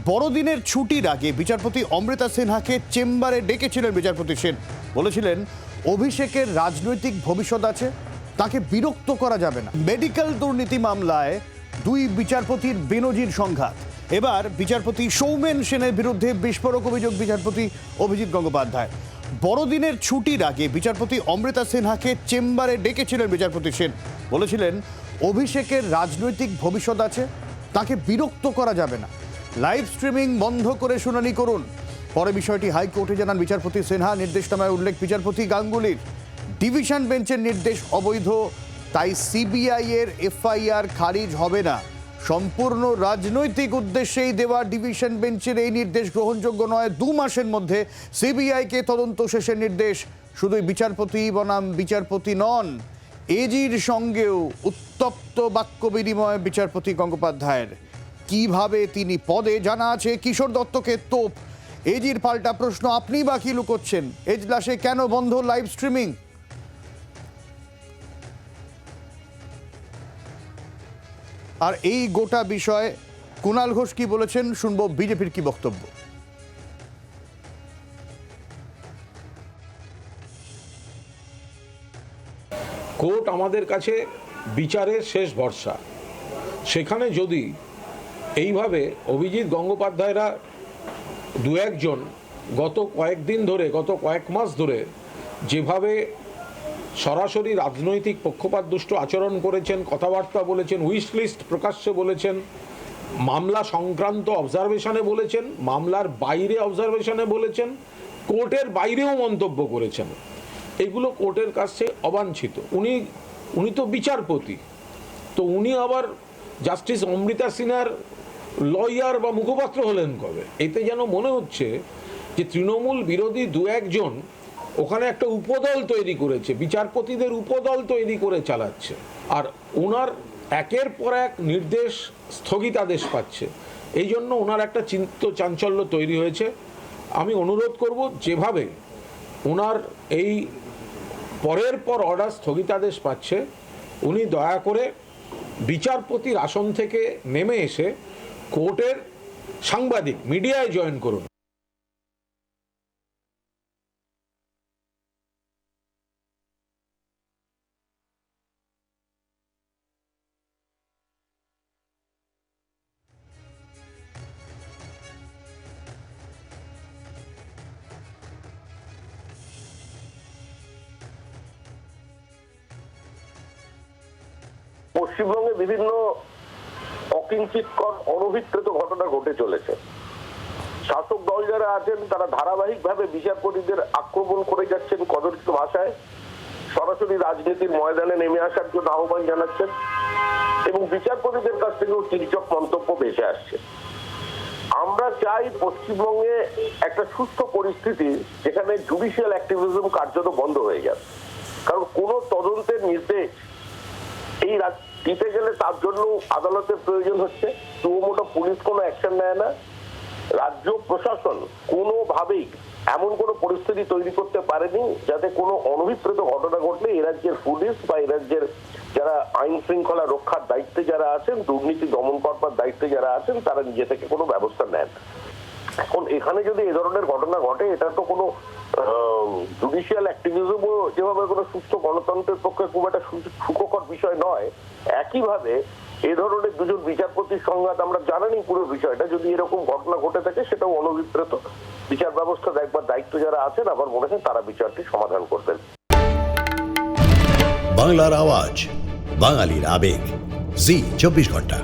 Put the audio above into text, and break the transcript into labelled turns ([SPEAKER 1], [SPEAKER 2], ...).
[SPEAKER 1] বড়দিনের ছুটির আগে বিচারপতি অমৃতা সিনহাকে চেম্বারে ডেকেছিলেন বিচারপতি সেন। বলেছিলেন, অভিষেকের রাজনৈতিক ভবিষ্যৎ আছে, তাকে বিরক্ত করা যাবে না। মেডিকেল দুর্নীতি মামলায় দুই বিচারপতির বেনজির সংঘাত। এবার বিচারপতি সৌমেন সেনের বিরুদ্ধে বিস্ফোরক অভিযোগ বিচারপতি অভিজিৎ গঙ্গোপাধ্যায়। বড়দিনের ছুটির আগে বিচারপতি অমৃতা সিনহাকে চেম্বারে ডেকেছিলেন বিচারপতি সেন। বলেছিলেন, অভিষেকের রাজনৈতিক ভবিষ্যৎ আছে, তাকে বিরক্ত করা যাবে না। লাইভ স্ট্রিমিং বন্ধ করে শুনানি করুন। পরে বিষয়টি হাইকোর্টে জানান বিচারপতি সিনহা, নির্দেশনামায় উল্লেখ বিচারপতি গাঙ্গুলির। ডিভিশন বেঞ্চের নির্দেশ অবৈধ, তাই সিবিআই এর এফআইআর খারিজ হবে না। সম্পূর্ণ রাজনৈতিক উদ্দেশ্যেই দেওয়া ডিভিশন বেঞ্চের এই নির্দেশ গ্রহণযোগ্য নয়। দু মাসের মধ্যে সিবিআইকে তদন্ত শেষের নির্দেশ। শুধুই বিচারপতি বনাম বিচারপতি নন, এজির সঙ্গেও উত্তপ্ত বাক্য বিনিময় বিচারপতি গঙ্গোপাধ্যায়ের। কীভাবে তিনি পদে? জানা আছে কিশোর দত্তকে তোপ। এজির পাল্টা প্রশ্ন, আপনি বা কি লুকোচ্ছেন? এজলাসে কেন বন্ধ লাইভ স্ট্রিমিং? আর এই গোটা বিষয়ে কুণাল ঘোষ কি বলেছেন, শুনব বিজেপির কি বক্তব্য।
[SPEAKER 2] কোর্ট আমাদের কাছে বিচারের শেষ ভরসা। সেখানে যদি এইভাবে অভিজিৎ গঙ্গোপাধ্যায়রা দু একজন গত কয়েকদিন ধরে, গত কয়েক মাস ধরে যেভাবে সরাসরি রাজনৈতিক পক্ষপাতদুষ্ট আচরণ করেছেন, কথাবার্তা বলেছেন উইশ লিস্ট প্রকাশ্যে বলেছেন, মামলা সংক্রান্ত অবজারভেশনে বলেছেন, মামলার বাইরে অবজারভেশনে বলেছেন, কোর্টের বাইরেও মন্তব্য করেছেন। এগুলো কোর্টের কাছে অবাঞ্ছিত। উনি উনি তো বিচারপতি। তো উনি আবার জাস্টিস অমৃতা সিনহার লয়ার বা মুখপাত্র হলেন কবে? এতে যেন মনে হচ্ছে যে তৃণমূল বিরোধী দু একজন ওখানে একটা উপদল তৈরি করেছে, বিচারপতিদের উপদল তৈরি করে চালাচ্ছে। আর ওনার একের পর এক নির্দেশ স্থগিতাদেশ পাচ্ছে। এই জন্য ওনার একটা চিন্ত চাঞ্চল্য তৈরি হয়েছে। আমি অনুরোধ করব যেভাবে ওনার এই পরের পর অর্ডার স্থগিতাদেশ পাচ্ছে, উনি দয়া করে বিচারপতির আসন থেকে নেমে এসে কোর্টের সাংবাদিক মিডিয়ায় জয়েন করুন।
[SPEAKER 3] পশ্চিমবঙ্গে বিভিন্ন অকিঞ্চিতকর অনভিপ্রেত ঘটনা ঘটে চলেছে। শাসক দল যারা আছেন, তারা ধারাবাহিকভাবে বিচারপতিদের আক্রমণ করে যাচ্ছেন কদর্থ ভাষায়। সরাসরি রাজনীতির ময়দানে নেমে আসার জন্য আহ্বান জানাচ্ছেন এবং বিচারপতিদের কাছ থেকেও তির্যক মন্তব্য ভেসে আসছে। আমরা চাই পশ্চিমবঙ্গে একটা সুস্থ পরিস্থিতি যেখানে জুডিশিয়াল অ্যাক্টিভিজম কার্যত বন্ধ হয়ে যাবে কারণ কোনো তদন্তের নির্দেশ এই রাজ- দিতে গেলে তার জন্য আদালতের প্রয়োজন হচ্ছে সুমোটো পুলিশ কোনো অ্যাকশন নেয় না। রাজ্য প্রশাসন কোনোভাবেই এমন কোনো পরিস্থিতি তৈরি করতে পারেনি যাতে কোনো অনভিপ্রেত ঘটনা ঘটলে এ রাজ্যের পুলিশ বা এ রাজ্যের যারা আইন শৃঙ্খলা রক্ষার দায়িত্বে যারা আছেন, দুর্নীতি দমন করবার দায়িত্বে যারা আছেন, তারা নিজে থেকে কোনো ব্যবস্থা নেন এখন এখানে যদি এ ধরনের ঘটনা ঘটে, এটা তো কোনো জুডিশিয়াল অ্যাক্টিভিজমও যেভাবে কোনো সুস্থ গণতন্ত্রের পক্ষে খুব একটা সুখকর বিষয় নয়, একইভাবে এ ধরনের দুজন বিচারপতির সংঘাত আমরা জানানি পুরো বিষয়টা, যদি এরকম ঘটনা ঘটে থাকে সেটাও অনভিপ্রেত। বিচার ব্যবস্থা দেখবার দায়িত্ব যারা আছেন আবার মনে হয় তারা বিচারটি সমাধান করবেন।
[SPEAKER 4] বাংলার আওয়াজ, বাঙালির আবেগ। জি, চব্বিশ ঘণ্টা।